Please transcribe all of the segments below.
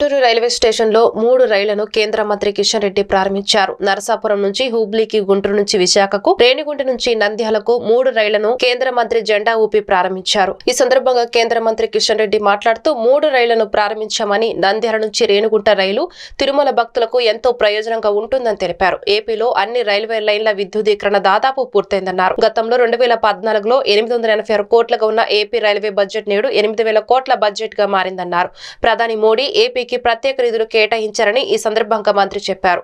Guntur railway స్టేషన్లో మూడు రైళ్ళను కేంద్ర మంత్రి కిషన్ రెడ్డి ప్రారంభించారు. నరసాపురం నుంచి హుబ్లీకి గుంటూరు నుంచి విశాఖకు రేణిగుంట నుంచి నంద్యాలకు మూడు రైళ్ళను కేంద్ర మంత్రి జెండా ఊపి ప్రారంభించారు. ఈ సందర్భంగా కేంద్ర మంత్రి కిషన్ రెడ్డి మాట్లాడుతూ మూడు రైళ్ళను ప్రారంభించామని నంద్యాల నుంచి రేణిగుంట రైలు తిరుమల భక్తులకు ఎంతో ప్రయోజనంగా ఉంటుందని తెలిపారు. ఏపీలో అన్ని రైల్వే లైన్ల విద్యుదీకరణ దాదాపు పూర్తయిందన్నారు. గతంలో రెండు వేల పద్నాలుగులో ఎనిమిది వందల ఎనభై ఆరు కోట్లుగా ఉన్న ఏపీ రైల్వే బడ్జెట్ నేడు ఎనిమిది వేల కోట్ల బడ్జెట్గా మారిందన్నారు. ప్రధాని మోడీ ఏపీకి ప్రత్యేక నిధులు కేటాయించారని ఈ సందర్భంగా మంత్రి చెప్పారు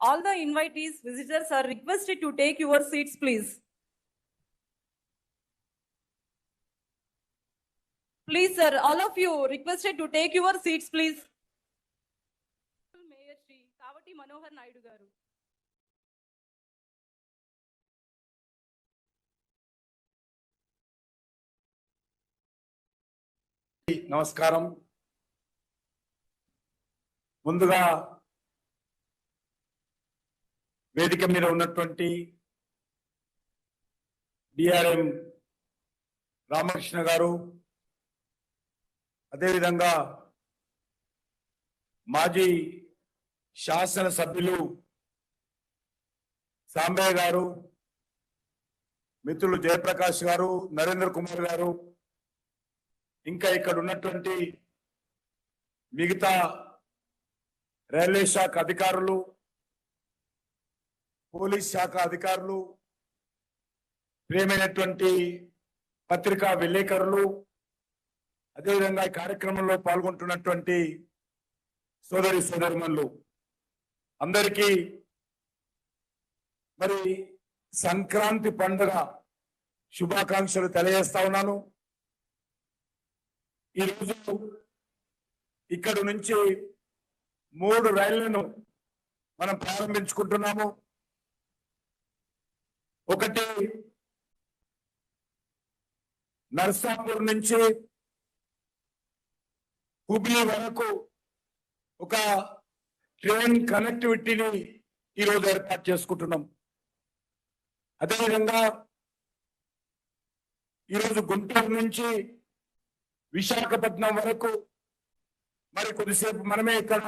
All the invitees, visitors are requested to take your seats, please. Please, sir, all of you requested to take your seats, please. Mayor Shri Kavati Manohar Naidu garu. నమస్కారం ముందుగా వేదిక మీద ఉన్నటువంటి డిఆర్ఎం రామకృష్ణ గారు అదేవిధంగా మాజీ శాసన సభ్యులు సాంబయ్య గారు మిత్రులు జయప్రకాష్ గారు నరేంద్ర కుమార్ గారు ఇంకా ఇక్కడ ఉన్నటువంటి మిగతా రైల్వే శాఖ అధికారులు పోలీస్ శాఖ అధికారులు ప్రియమైనటువంటి పత్రికా విలేకరులు అదేవిధంగా ఈ కార్యక్రమంలో పాల్గొంటున్నటువంటి సోదరి సోదరిమణులు అందరికీ మరి సంక్రాంతి పండుగ శుభాకాంక్షలు తెలియజేస్తా ఉన్నాను. ఈరోజు ఇక్కడ నుంచి మూడు రైళ్ళను మనం ప్రారంభించుకుంటున్నాము. ఒకటి నర్సాపూర్ నుంచి హుబ్లీ వరకు ఒక ట్రైన్ కనెక్టివిటీని ఈరోజు ఏర్పాటు చేసుకుంటున్నాం. అదేవిధంగా ఈరోజు గుంటూరు నుంచి విశాఖపట్నం వరకు మరి కొద్దిసేపు మనమే ఇక్కడ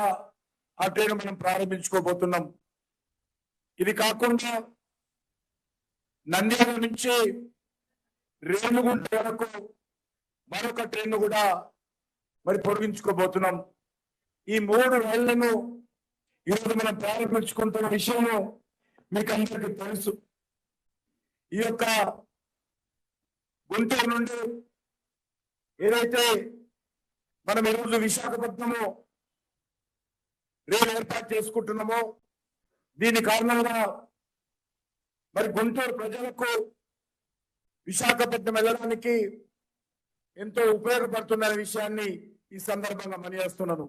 ఆ ట్రైన్ మనం ప్రారంభించుకోబోతున్నాం. ఇది కాకుండా నంద్యాల నుంచి రేణుగుంట వరకు మరొక ట్రైన్ కూడా మరి పొడిగించుకోబోతున్నాం. ఈ మూడు రైళ్ళను ఈరోజు మనం ప్రారంభించుకుంటున్న విషయము మీకు అందరికీ తెలుసు. ఈ యొక్క గుంటూరు నుండి ఏదైతే మనం ఈరోజు విశాఖపట్నము రైలు ఏర్పాటు చేసుకుంటున్నామో దీని కారణంగా మరి గుంటూరు ప్రజలకు విశాఖపట్నం వెళ్ళడానికి ఎంతో ఉపయోగపడుతున్న విషయాన్ని ఈ సందర్భంగా మనియేస్తున్నాను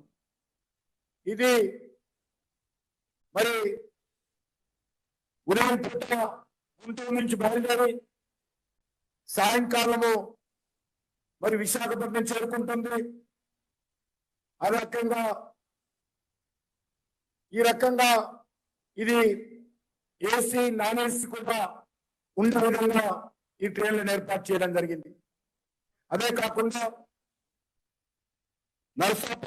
ఇది మరి ఉదయం పూట గుంటూరు నుంచి బయలుదేరి సాయంకాలము మరి విశాఖపట్నం చేరుకుంటుంది. ఆ రకంగా ఈ రకంగా ఇది ఏసీ నాన్ ఏసీ కూడా ఉండే విధంగా ఈ ట్రైన్లను ఏర్పాటు చేయడం జరిగింది. అదే కాకుండా నర్సాపూర్